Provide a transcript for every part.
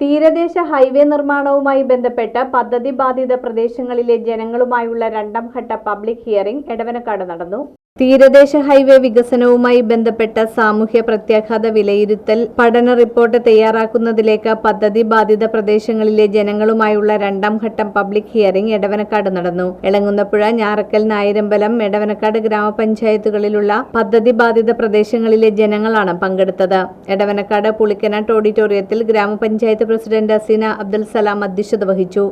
തീരദേശ ഹൈവേ നിർമ്മാണവുമായി ബന്ധപ്പെട്ട് പദ്ധതി ബാധിത പ്രദേശങ്ങളിലെ ജനങ്ങളുമായുള്ള രണ്ടാം ഘട്ട പബ്ലിക് ഹിയറിംഗ് എടവനക്കാട് നടന്നു. തീരദേശ ഹൈവേ വികസനവുമായി ബന്ധപ്പെട്ട സാമൂഹ്യ പ്രത്യാഘാത വിലയിരുത്തൽ പഠന റിപ്പോർട്ട് തയ്യാറാക്കുന്നതിലേക്ക് പദ്ധതി ബാധിത പ്രദേശങ്ങളിലെ ജനങ്ങളുമായുള്ള രണ്ടാം ഘട്ടം പബ്ലിക് ഹിയറിംഗ് എടവനക്കാട് നടന്നു. എളങ്ങുന്നപ്പുഴ ഞാറക്കൽ നായരമ്പലം എടവനക്കാട് ഗ്രാമപഞ്ചായത്തുകളിലുള്ള പദ്ധതി ബാധിത പ്രദേശങ്ങളിലെ ജനങ്ങളാണ് പങ്കെടുത്തത്. എടവനക്കാട് പുളിക്കനാട്ട് ഓഡിറ്റോറിയത്തിൽ ഗ്രാമപഞ്ചായത്ത് പ്രസിഡന്റ് അസീന അബ്ദുൽ സലാം അധ്യക്ഷത വഹിച്ചു.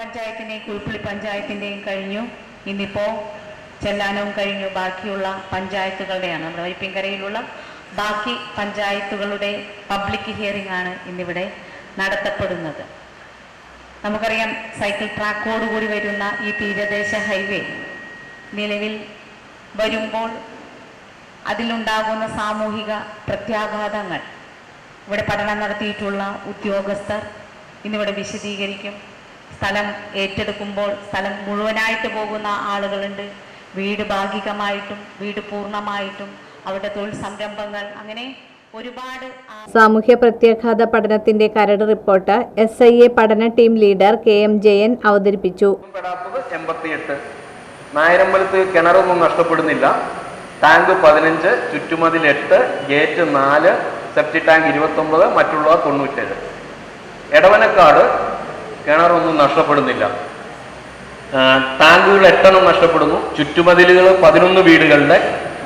പഞ്ചായത്തിന്റെയും പഞ്ചായത്തിന്റെയും കഴിഞ്ഞു. ഇന്നിപ്പോൾ ചെല്ലാനവും കഴിഞ്ഞു. ബാക്കിയുള്ള പഞ്ചായത്തുകളുടെയാണ്. നമ്മുടെ വൈപ്പിൻകരയിലുള്ള ബാക്കി പഞ്ചായത്തുകളുടെ പബ്ലിക് ഹിയറിംഗ് ആണ് ഇന്നിവിടെ നടത്തപ്പെടുന്നത്. നമുക്കറിയാം സൈക്കിൾ ട്രാക്കോടുകൂടി വരുന്ന ഈ തീരദേശ ഹൈവേ നിലവിൽ വരുമ്പോൾ അതിലുണ്ടാകുന്ന സാമൂഹിക പ്രത്യാഘാതങ്ങൾ ഇവിടെ പഠനം നടത്തിയിട്ടുള്ള ഉദ്യോഗസ്ഥർ ഇന്നിവിടെ വിശദീകരിക്കും. സ്ഥലം ഏറ്റെടുക്കുമ്പോൾ സ്ഥലം മുഴുവനായിട്ട് പോകുന്ന ആളുകളുണ്ട്. വീട് ഭാഗികമായിട്ടും വീട് പൂർണമായിട്ടും അവരുടെ തൊഴിൽ സംരംഭങ്ങൾ അങ്ങനെ ഒരുപാട് സാമൂഹ്യ പ്രത്യാഘാത പഠനത്തിന്റെ കരട് റിപ്പോർട്ട് എസ് ഐ എ പഠന team leader K M Jayan അവതരിപ്പിച്ചു. എൺപത്തിയെട്ട്. നായരമ്പലത്ത് കിണറൊന്നും നഷ്ടപ്പെടുന്നില്ല. ടാങ്ക് പതിനഞ്ച് ചുറ്റുമതിൽ എട്ട് ഗേറ്റ് നാല് സെപ്റ്റി ടാങ്ക് ഇരുപത്തൊമ്പത് മറ്റുള്ളവ തൊണ്ണൂറ്റേഴ്. എടവനക്കാട് കിണറൊന്നും നഷ്ടപ്പെടുന്നില്ല. ടാങ്കുകൾ എട്ടെണ്ണം നഷ്ടപ്പെടുന്നു. ചുറ്റുമതിലുകൾ പതിനൊന്ന് വീടുകളുടെ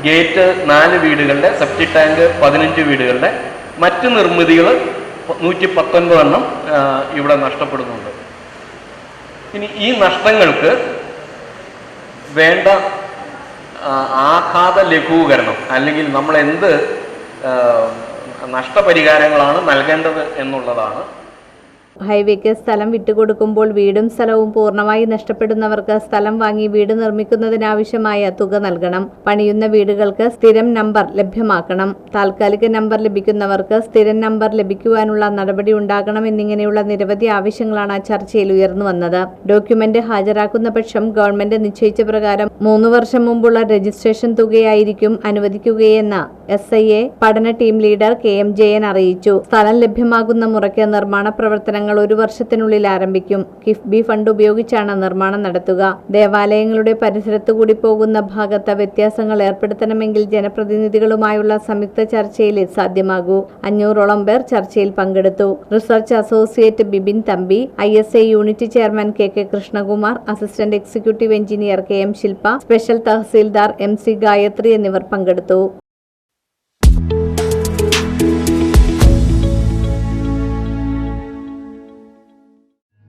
ഗേറ്റ് നാല് വീടുകളുടെ സെപ്റ്റി ടാങ്ക് പതിനഞ്ച് വീടുകളുടെ. മറ്റ് നിർമ്മിതികൾ നൂറ്റി പത്തൊൻപത് എണ്ണം ഇവിടെ നഷ്ടപ്പെടുന്നുണ്ട്. ഇനി ഈ നഷ്ടങ്ങൾക്ക് വേണ്ട ആഘാത ലഘൂകരണം അല്ലെങ്കിൽ നമ്മൾ എന്ത് നഷ്ടപരിഹാരങ്ങളാണ് നൽകേണ്ടത് എന്നുള്ളതാണ് ഹൈവേക്ക് സ്ഥലം വിട്ടുകൊടുക്കുമ്പോൾ വീടും സ്ഥലവും പൂർണമായി നഷ്ടപ്പെടുന്നവർക്ക് സ്ഥലം വാങ്ങി വീട് നിർമ്മിക്കുന്നതിനാവശ്യമായ തുക നൽകണം. പണിയുന്ന വീടുകൾക്ക് സ്ഥിരം നമ്പർ ലഭ്യമാക്കണം. താൽക്കാലിക നമ്പർ ലഭിക്കുന്നവർക്ക് സ്ഥിരം നമ്പർ ലഭിക്കുവാനുള്ള നടപടി ഉണ്ടാകണം എന്നിങ്ങനെയുള്ള നിരവധി ആവശ്യങ്ങളാണ് ചർച്ചയിൽ ഉയർന്നു വന്നത്. ഡോക്യുമെന്റ് ഹാജരാക്കുന്ന പക്ഷം ഗവൺമെന്റ് നിശ്ചയിച്ച പ്രകാരം മൂന്ന് വർഷം മുമ്പുള്ള രജിസ്ട്രേഷൻ തുകയായിരിക്കും അനുവദിക്കുകയെന്ന് എസ് ഐ എ പഠന team leader K M Jayan അറിയിച്ചു. സ്ഥലം ലഭ്യമാകുന്ന മുറയ്ക്ക് നിർമ്മാണ പ്രവർത്തനങ്ങൾ ഒരു വർഷത്തിനുള്ളിൽ ആരംഭിക്കും. കിഫ്ബി ഫണ്ട് ഉപയോഗിച്ചാണ് നിർമ്മാണം നടത്തുക. ദേവാലയങ്ങളുടെ പരിസരത്തു കൂടി പോകുന്ന ഭാഗത്ത് വ്യത്യാസങ്ങൾ ഏർപ്പെടുത്തണമെങ്കിൽ ജനപ്രതിനിധികളുമായുള്ള സംയുക്ത ചർച്ചയിൽ സാധ്യമാകൂ. അഞ്ഞൂറോളം പേർ ചർച്ചയിൽ പങ്കെടുത്തു. Research associate Bibin Thampi I S A unit chairman K K Krishnakumar assistant executive engineer K M Shilpa special tahsildar M C Gayathri എന്നിവർ പങ്കെടുത്തു.